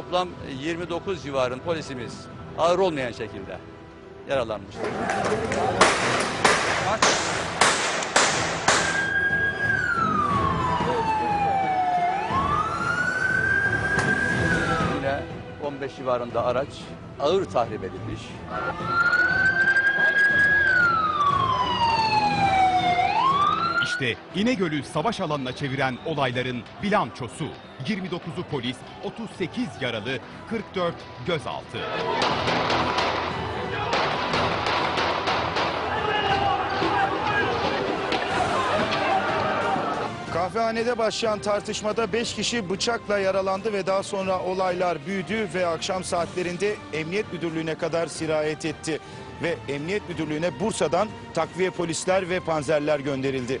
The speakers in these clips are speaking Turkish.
toplam 29 civarın polisimiz ağır olmayan şekilde yaralanmıştır. Yine 15 civarında araç ağır tahrip edilmiş. İşte İnegöl'ü savaş alanına çeviren olayların bilançosu. 29'u polis, 38 yaralı, 44 gözaltı. Kahvehanede başlayan tartışmada 5 kişi bıçakla yaralandı ve daha sonra olaylar büyüdü ve akşam saatlerinde Emniyet Müdürlüğü'ne kadar sirayet etti. Ve Emniyet Müdürlüğü'ne Bursa'dan takviye polisler ve panzerler gönderildi.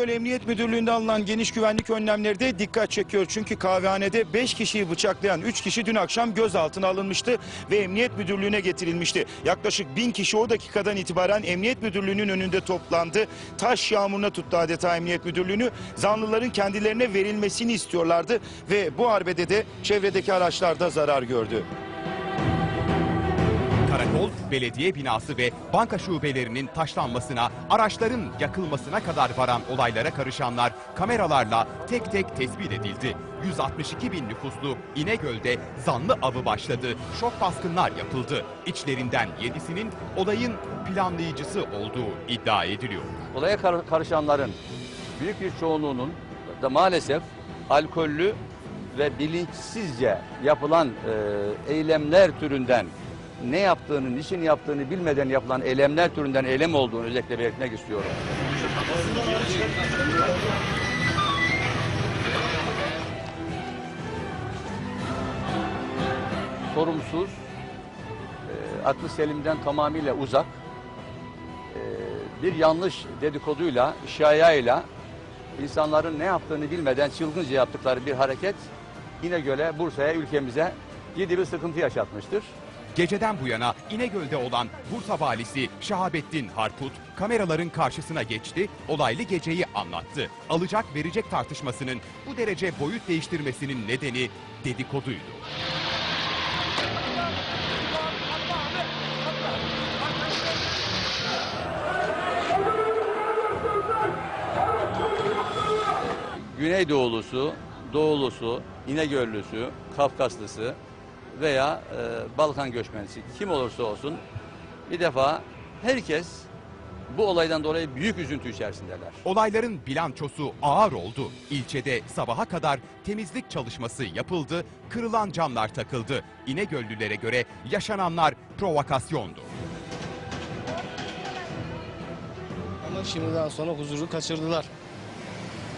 İnegöl Emniyet Müdürlüğü'nde alınan geniş güvenlik önlemleri de dikkat çekiyor. Çünkü kahvehanede 5 kişiyi bıçaklayan 3 kişi dün akşam gözaltına alınmıştı ve Emniyet Müdürlüğü'ne getirilmişti. Yaklaşık 1000 kişi o dakikadan itibaren Emniyet Müdürlüğü'nün önünde toplandı. Taş yağmuruna tuttu adeta Emniyet Müdürlüğü'nü. Zanlıların kendilerine verilmesini istiyorlardı ve bu arbede de çevredeki araçlar da zarar gördü. Karakol, belediye binası ve banka şubelerinin taşlanmasına, araçların yakılmasına kadar varan olaylara karışanlar kameralarla tek tek tespit edildi. 162 bin nüfuslu İnegöl'de zanlı avı başladı. Şok baskınlar yapıldı. İçlerinden 7'sinin olayın planlayıcısı olduğu iddia ediliyor. Olaya kar- karışanların büyük bir çoğunluğunun da maalesef alkollü ve bilinçsizce yapılan e, eylemler türünden ne yaptığını, niçin yaptığını bilmeden yapılan eylemler türünden eylem olduğunu özellikle belirtmek istiyorum. Sorumsuz, e, aklı selimden tamamıyla uzak, e, bir yanlış dedikoduyla, şayayla insanların ne yaptığını bilmeden çılgınca yaptıkları bir hareket İnegöl'e, Bursa'ya, ülkemize ciddi bir sıkıntı yaşatmıştır. Geceden bu yana İnegöl'de olan Bursa valisi Şahabettin Harput kameraların karşısına geçti, olaylı geceyi anlattı. Alacak verecek tartışmasının bu derece boyut değiştirmesinin nedeni dedikoduydu. Güneydoğulusu, Doğulusu, İnegöllüsü, Kafkaslısı veya e, Balkan göçmenisi kim olursa olsun bir defa herkes bu olaydan dolayı büyük üzüntü içerisindeler. Olayların bilançosu ağır oldu. İlçede sabaha kadar temizlik çalışması yapıldı, kırılan camlar takıldı. İnegöllülere göre yaşananlar provokasyondu. Ama şimdiden sonra huzuru kaçırdılar.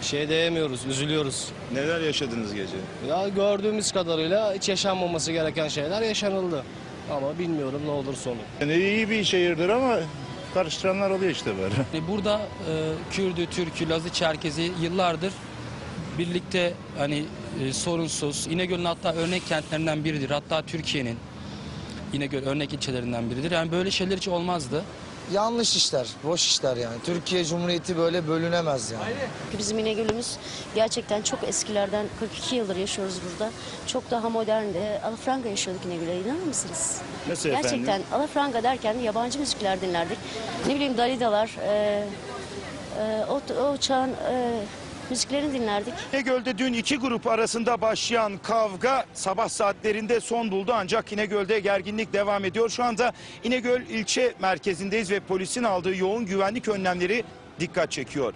Şey diyemiyoruz, üzülüyoruz. Neler yaşadınız gece? Ya gördüğümüz kadarıyla hiç yaşanmaması gereken şeyler yaşanıldı. Ama bilmiyorum ne olur sonu. Yani iyi bir şehirdir ama karıştıranlar oluyor işte böyle. E, Burada e, Kürdü, Türkü, Lazı, Çerkezi yıllardır birlikte hani e, sorunsuz. İnegöl'ün hatta örnek kentlerinden biridir. Hatta Türkiye'nin İnegöl örnek ilçelerinden biridir. Yani böyle şeyler hiç olmazdı. Yanlış işler, boş işler yani. Türkiye Cumhuriyeti böyle bölünemez yani. Bizim İnegöl'ümüz gerçekten çok eskilerden 42 yıldır yaşıyoruz burada. Çok daha moderndi. Alafranga yaşıyorduk İnegöl'e inanır mısınız? Nasıl Gerçekten efendim? Alafranga derken yabancı müzikler dinlerdik. Ne bileyim Dalidalar, e, e, o, o çağın e, müziklerini dinlerdik. İnegöl'de dün iki grup arasında başlayan kavga sabah saatlerinde son buldu ancak İnegöl'de gerginlik devam ediyor. Şu anda İnegöl ilçe merkezindeyiz ve polisin aldığı yoğun güvenlik önlemleri dikkat çekiyor.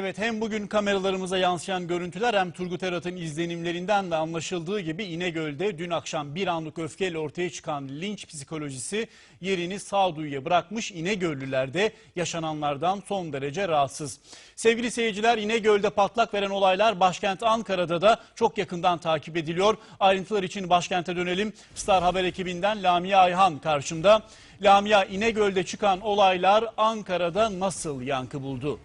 Evet hem bugün kameralarımıza yansıyan görüntüler hem Turgut Erat'ın izlenimlerinden de anlaşıldığı gibi İnegöl'de dün akşam bir anlık öfkeyle ortaya çıkan linç psikolojisi yerini sağduyuya bırakmış İnegöllüler de yaşananlardan son derece rahatsız. Sevgili seyirciler İnegöl'de patlak veren olaylar başkent Ankara'da da çok yakından takip ediliyor. Ayrıntılar için başkente dönelim. Star Haber ekibinden Lamia Ayhan karşımda. Lamia İnegöl'de çıkan olaylar Ankara'da nasıl yankı buldu?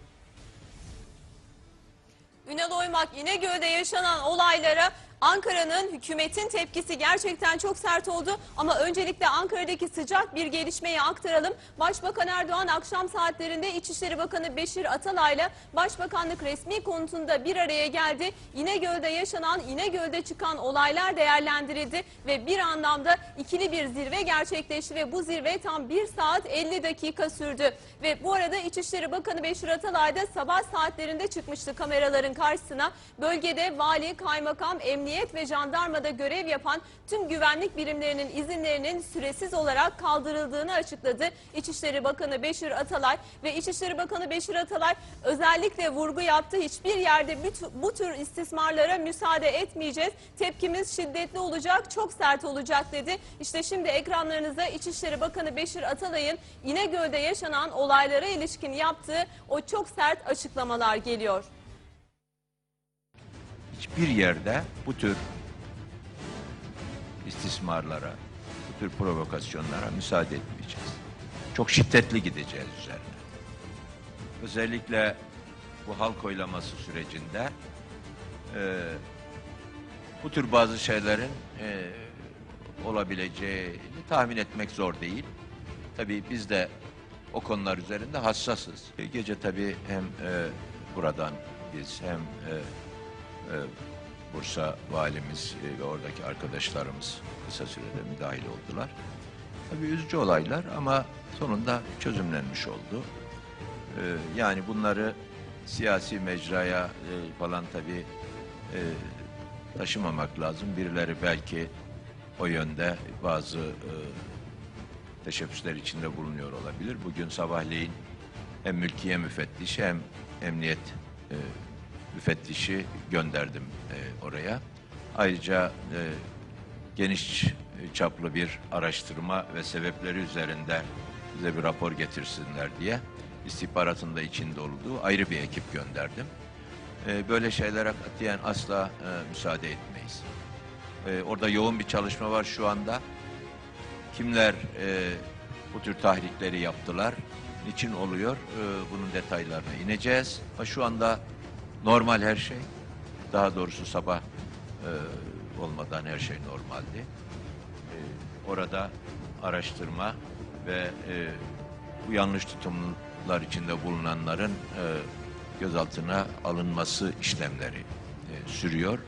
Ünal Oymak İnegöl'de yaşanan olaylara Ankara'nın hükümetin tepkisi gerçekten çok sert oldu. Ama öncelikle Ankara'daki sıcak bir gelişmeyi aktaralım. Başbakan Erdoğan akşam saatlerinde İçişleri Bakanı Beşir Atalay'la Başbakanlık resmi konutunda bir araya geldi. İnegöl'de yaşanan, İnegöl'de çıkan olaylar değerlendirildi ve bir anlamda ikili bir zirve gerçekleşti ve bu zirve tam 1 saat 50 dakika sürdü. Ve bu arada İçişleri Bakanı Beşir Atalay da sabah saatlerinde çıkmıştı kameraların karşısına. Bölgede vali, kaymakam, emniyet ve jandarmada görev yapan tüm güvenlik birimlerinin izinlerinin süresiz olarak kaldırıldığını açıkladı. İçişleri Bakanı Beşir Atalay ve İçişleri Bakanı Beşir Atalay özellikle vurgu yaptı. Hiçbir yerde bu tür istismarlara müsaade etmeyeceğiz. Tepkimiz şiddetli olacak, çok sert olacak dedi. İşte şimdi ekranlarınıza İçişleri Bakanı Beşir Atalay'ın İnegöl'de yaşanan olaylara ilişkin yaptığı o çok sert açıklamalar geliyor. Hiçbir yerde bu tür istismarlara, bu tür provokasyonlara müsaade etmeyeceğiz. Çok şiddetli gideceğiz üzerine. Özellikle bu halk oylaması sürecinde e, bu tür bazı şeylerin e, olabileceğini tahmin etmek zor değil. Tabii biz de o konular üzerinde hassasız. Gece tabii hem e, buradan biz hem e, Bursa valimiz e, ve oradaki arkadaşlarımız kısa sürede müdahil oldular. Tabii üzücü olaylar ama sonunda çözümlenmiş oldu. E, yani bunları siyasi mecraya e, falan tabii e, taşımamak lazım. Birileri belki o yönde bazı teşebbüsler içinde bulunuyor olabilir. Bugün sabahleyin hem mülkiye müfettişi hem emniyet müfettişi gönderdim e, oraya. Ayrıca e, geniş çaplı bir araştırma ve sebepleri üzerinde bize bir rapor getirsinler diye istihbaratın da içinde olduğu ayrı bir ekip gönderdim. E, böyle şeylere katiyen asla e, müsaade etmeyiz. E, orada yoğun bir çalışma var şu anda. Kimler e, bu tür tahrikleri yaptılar, niçin oluyor e, bunun detaylarına ineceğiz. Ama şu anda normal her şey. Daha doğrusu sabah e, olmadan her şey normaldi. E, orada araştırma ve e, bu yanlış tutumlar içinde bulunanların e, gözaltına alınması işlemleri e, sürüyor.